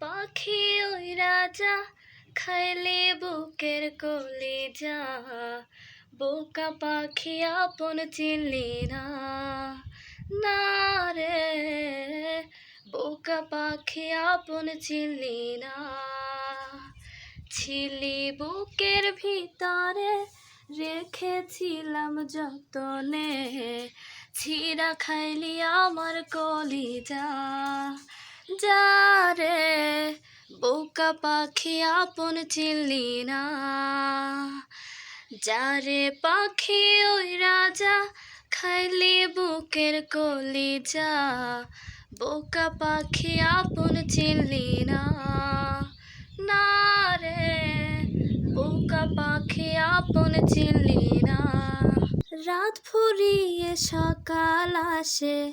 পাখি ওই রাজা খাইলে বুকের কলিজা। বোকা পাখি আপন চিনলি না না রে। বোকা পাখি আপন চিনলি না। ছিলি বুকের ভিতরে, রেখেছিলাম যতনে। ছিঁড়া খাইলি আমার কলিজা। যা বোকা পাখি আপন চিনলি না। যারে পাখি ওই রাজা খাইলি বুকের কলিজা, বোকা পাখি আপন চিনলি না। না রে বোকা পাখি আপন চিনলি না। রাত ফুরিয়ে সকাল আসে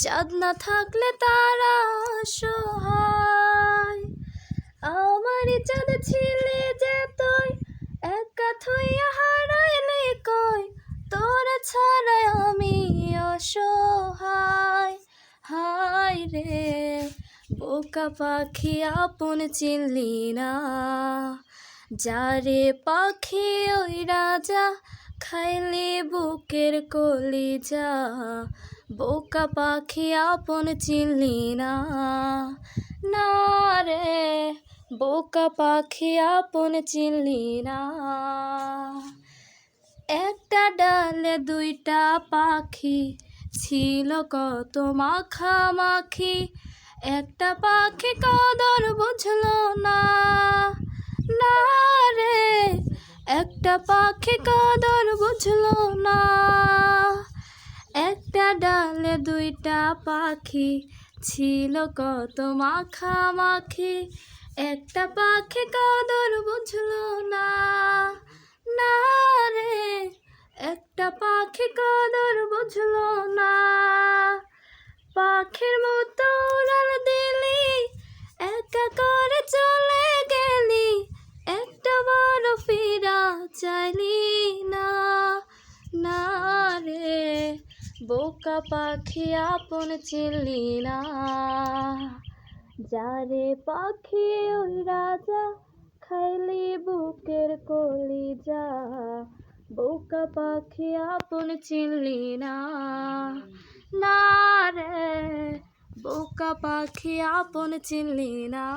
চাঁদ না থাকলে তারা অসহায়। আমার চাঁদ ছিলে যে তুই, একা থইয়া হারাইলে কই? তোর ছাড়া আমি অসহায়। হায় রে, বোকা পাখি আপন চিনলি না। যারে পাখি ওই রাজা, খাইলে বুকের কলিজা। বোকা পাখি আপন চিনলি না। না রে, বোকা পাখি আপন চিনলি না। একটা ডালে দুইটা পাখি ছিল কত মাখামাখি একটা পাখি কদর বুঝলো না। না রে, একটা পাখি কদর বুঝলো না। ডালে দুইটা পাখি ছিল কত মাখামাখি। একটা পাখি কদর বুঝলো না না রে। একটা পাখি কদর বুঝলো না, পাখির বোকা পাখি আপন চিনলি না। যারে পাখি ওই রাজা, খাইলি বুকের কলিজা। বোকা পাখি আপন চিনলি না। না রে, বোকা পাখি আপন চিনলি না।